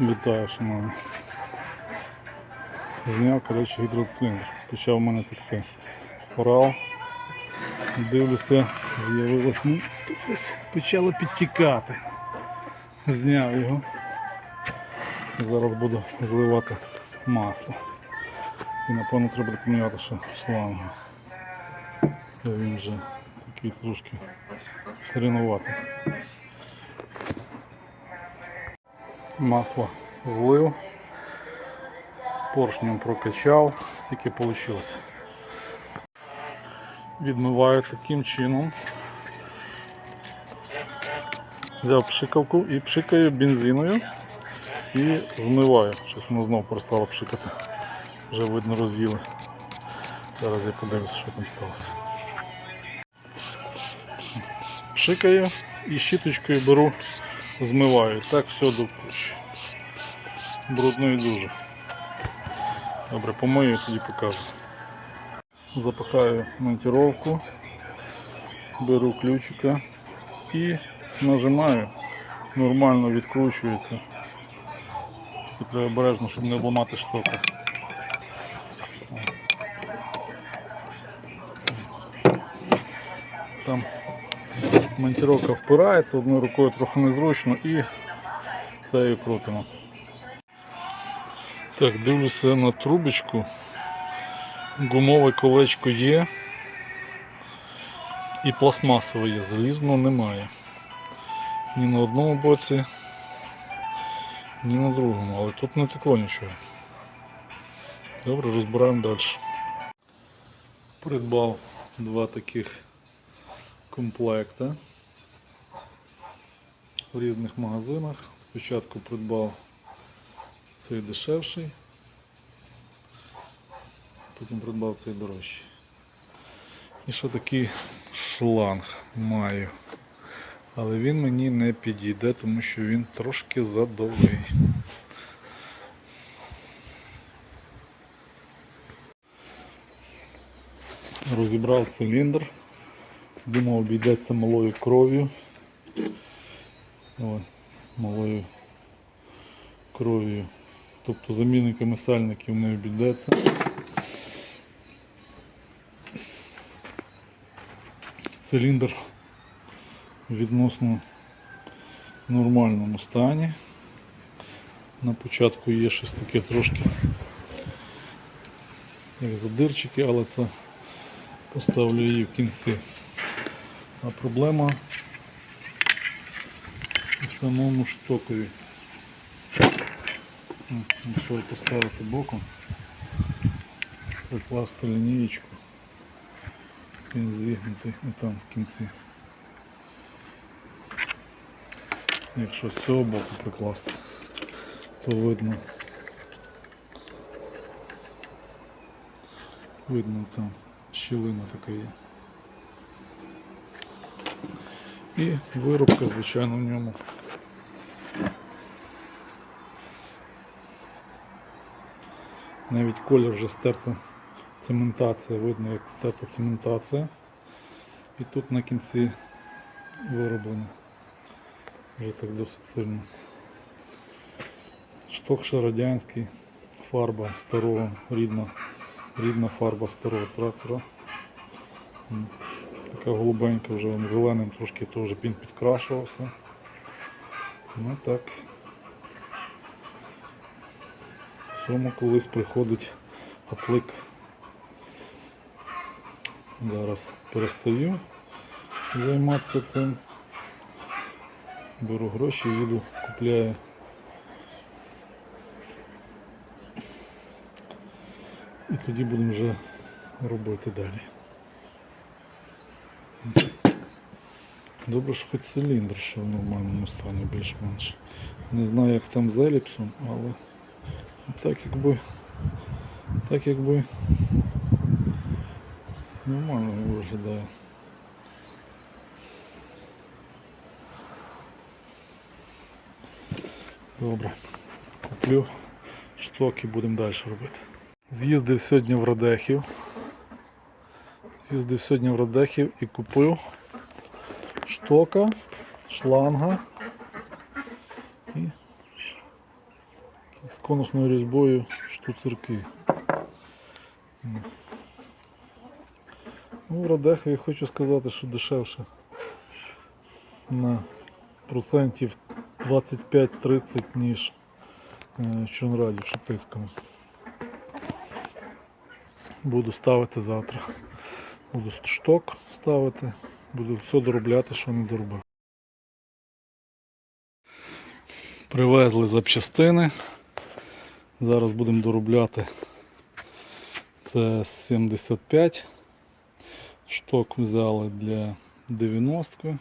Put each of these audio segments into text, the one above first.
Вітаю, шановні. Зняв, коротше, гідроциліндр. Почав у мене текти. Орал. Дивлюся, з'явилось, ну, тут почало підтікати. Зняв його. Зараз буду зливати масло. І напевно треба поміняти ще шлангу. Він вже такий трошки хренуватий. Масло злив, поршнем прокачав, стільки вийшло. Відмиваю таким чином. Взяв пшикавку і пшикаю бензиною і змиваю. Щось воно знову перестало пшикати. Вже видно розвіли. Зараз я подивлюся, що там сталося. Пшикаю і щіточкою беру, змиваю. Так все до брудно і дуже. Добре, помию тоді покажу. Запихаю монтировку, беру ключика і нажимаю, нормально відкручується. І треба обережно, щоб не обламати штока. Там монтировка впирається, одною рукою трохи незручно і цією крутимо. Так, дивлюся на трубочку. Гумове колечко є. І пластмасове є, залізного немає. Ні на одному боці, ні на другому, але тут не текло нічого. Добре, розбираємо далі. Придбав два таких комплекта в різних магазинах. Спочатку придбав цей дешевший, потім придбав цей дорожчий. І ще такий шланг маю. Але він мені не підійде, тому що він трошки задовгий. Розібрав циліндр. Думав, обійдеться малою кров'ю. Малою кров'ю. Тобто замінниками сальників не обійдеться. Циліндр в відносно нормальному стані. На початку є щось таке трошки як задирчики, але це поставлю її в кінці. А проблема в самому штокові. Якщо поставити боком, прикласти лінієчку, він зігнутий і там в кінці. Якщо з цього боку прикласти, то видно. Видно там щілина така є. І виробка, звичайно, в ньому. Навіть колір вже стерта цементація, видно як стерта цементація. І тут на кінці вироблено. Вже так досить сильно. Шток ще радянський, фарба старого, рідна, рідна фарба старого трактора. Така голубенька вже зеленим трошки теж він підкрашувався. Ну так. В цьому колись приходить аплик. Зараз перестаю займатися цим. Беру гроші, їду, купляю. І тоді будемо вже робити далі. Добре, що хоч циліндр ще в нормальному стані більш-менш. Не знаю як там з еліпсом, але так якби так якби нормально виглядає. Добре. Куплю шток і будемо далі робити. З'їздив сьогодні в Радехів. З'їздив сьогодні в Радехів і купив штока, шланга і з конусною різьбою штуцерки. Ну, Радеха я хочу сказати, що дешевше на процентів 25-30, ніж е, в Чонраді в Шептицькому. Буду ставити завтра. Буду шток ставити, буду все доробляти, що не доробив. Привезли запчастини. Зараз будемо доробляти. Це 75. Шток взяли для 90.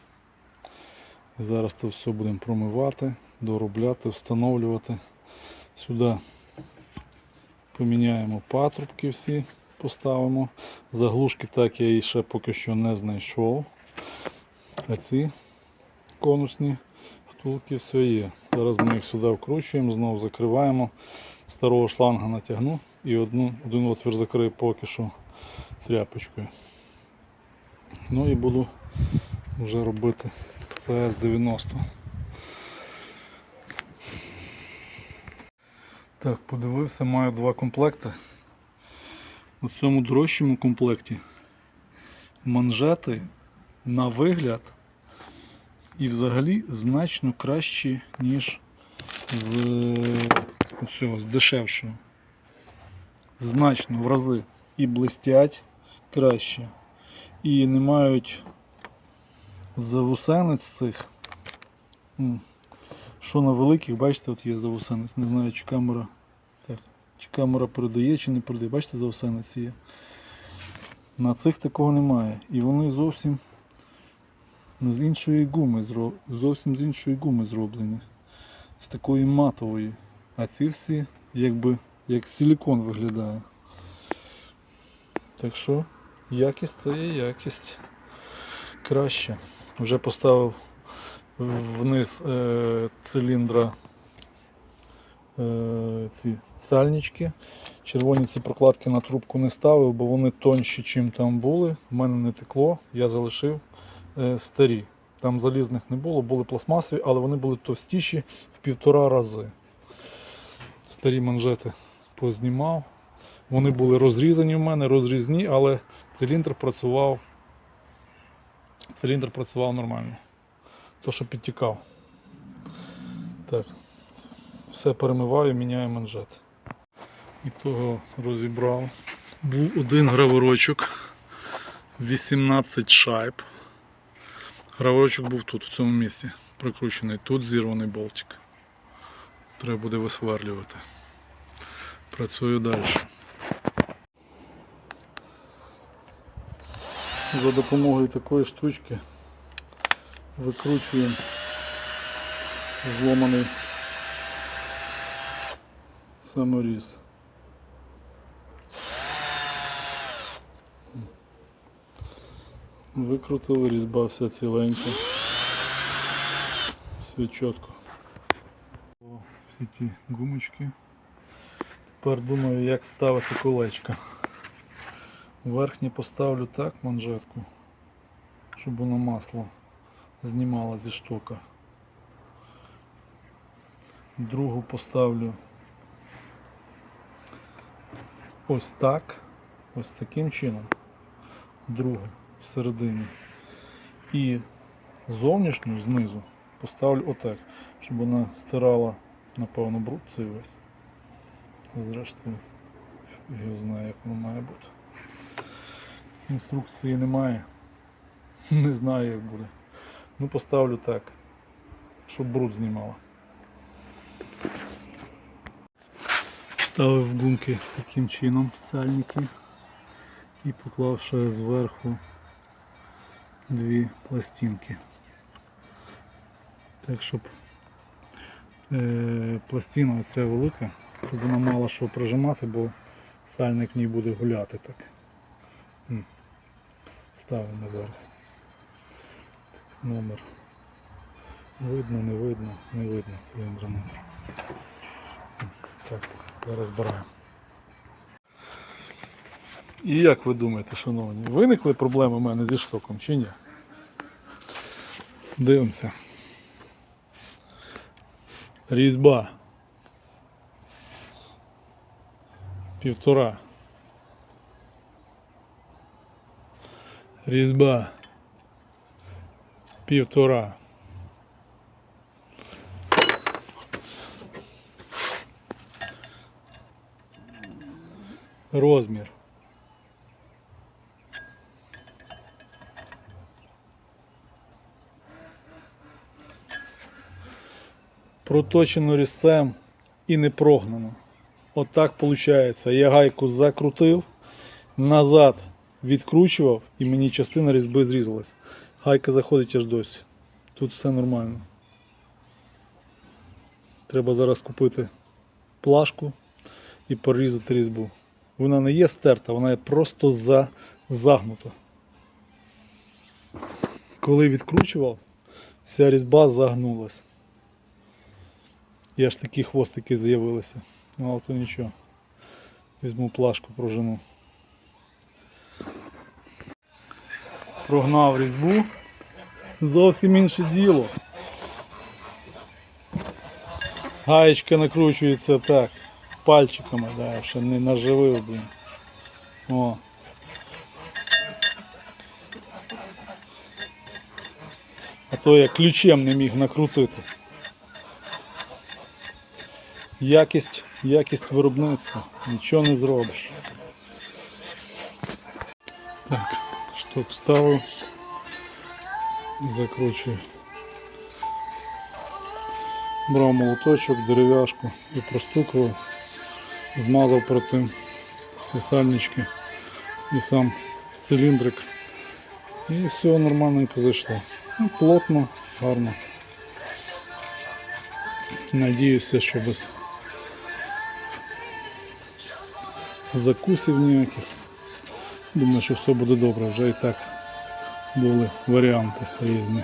І зараз це все будемо промивати, доробляти, встановлювати. Сюди поміняємо патрубки всі, поставимо. Заглушки так я і ще поки що не знайшов. А ці конусні втулки все є. Зараз ми їх сюди вкручуємо, знову закриваємо. Старого шланга натягну і одну, один отвір закрию поки що тряпочкою. Ну і буду вже робити cs 90 Так, подивився, маю два комплекти. У цьому дорожчому комплекті манжети на вигляд і взагалі значно кращі, ніж з цього, з дешевшого. Значно в рази. І блистять краще. І не мають завусенець цих. Що на великих, бачите, от є завусенець. Не знаю, чи камера. Так, чи камера передає, чи не передає. Бачите, завусенець є. На цих такого немає. І вони зовсім з іншої гуми зро- зовсім з іншої гуми зроблені. З такої матової. А ці всі якби як силікон виглядає. Так що якість це є якість краще. Вже поставив вниз е, циліндра е, ці сальнички. Червоні ці прокладки на трубку не ставив, бо вони тонші, чим там були. У мене не текло, я залишив е, старі. Там залізних не було, були пластмасові, але вони були товстіші в півтора рази. Старі манжети познімав. Вони були розрізані в мене, розрізні, але циліндр працював. Циліндр працював нормально. То, що підтікав. Так. Все перемиваю, міняю манжет. І того розібрав. Був один граворочок, 18 шайб. Граворочок був тут, в цьому місці, прикручений. Тут зірваний болтик. Треба буде висверлювати. Працюю далі. За допомогою такої штучки викручуємо зломаний саморіз. Викрутили, різьба вся ціленька. Все чітко. Всі ці гумочки. Тепер думаю, як ставити колечка. Верхній поставлю так манжетку, щоб воно масло знімало зі штока. Другу поставлю ось так, ось таким чином. Другу всередині. І зовнішню знизу поставлю отак, щоб вона стирала, напевно, бруд цей весь. Зрештою, я знаю, як воно має бути. Інструкції немає. Не знаю як буде. Ну поставлю так, щоб бруд знімала. Вставив гумки таким чином сальники і поклав ще зверху дві пластинки. Так, щоб пластина оця велика, щоб вона мала що прижимати, бо сальник в ній буде гуляти так. Ставимо зараз. Так, номер. Видно, не видно, не видно циліндра номер. Так, зараз збираємо. І як ви думаєте, шановні, виникли проблеми в мене зі штоком чи ні? Дивимося. Різьба. Півтора. Різьба. Півтора. Розмір. Проточено різцем і не прогнано. Отак виходить. Я гайку закрутив, назад відкручував і мені частина різьби зрізалась. Гайка заходить аж досі. Тут все нормально. Треба зараз купити плашку і порізати різьбу. Вона не є стерта, вона є просто за... загнута. Коли відкручував, вся різьба загнулась. І аж такі хвостики з'явилися. Ну, але то нічого. Візьму плашку прожену. Прогнав різьбу. Зовсім інше діло. Гаєчка накручується так. Пальчиками, да, я ще не наживив, блін. О. А то я ключем не міг накрутити. Якість, якість виробництва. Нічого не зробиш. Так, шток вставив. Закручую. Брав молоточок, дерев'яшку і простукував, змазав перед тим всі сальнички і сам циліндрик. І все нормальненько зайшло. Ну, плотно, гарно. Надіюся, що без закусів ніяких. Думаю, що все буде добре. Вже і так були варіанти різні.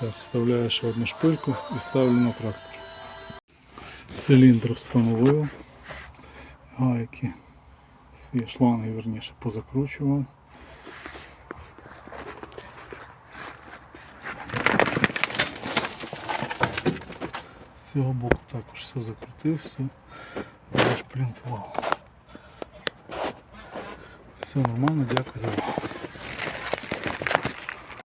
Так, вставляю ще одну шпильку і ставлю на трактор. Циліндр встановив. Гайки. Всі шланги, верніше, позакручував. З цього боку також все закрутив, все зашплінтував. Все нормально, дякую за увагу.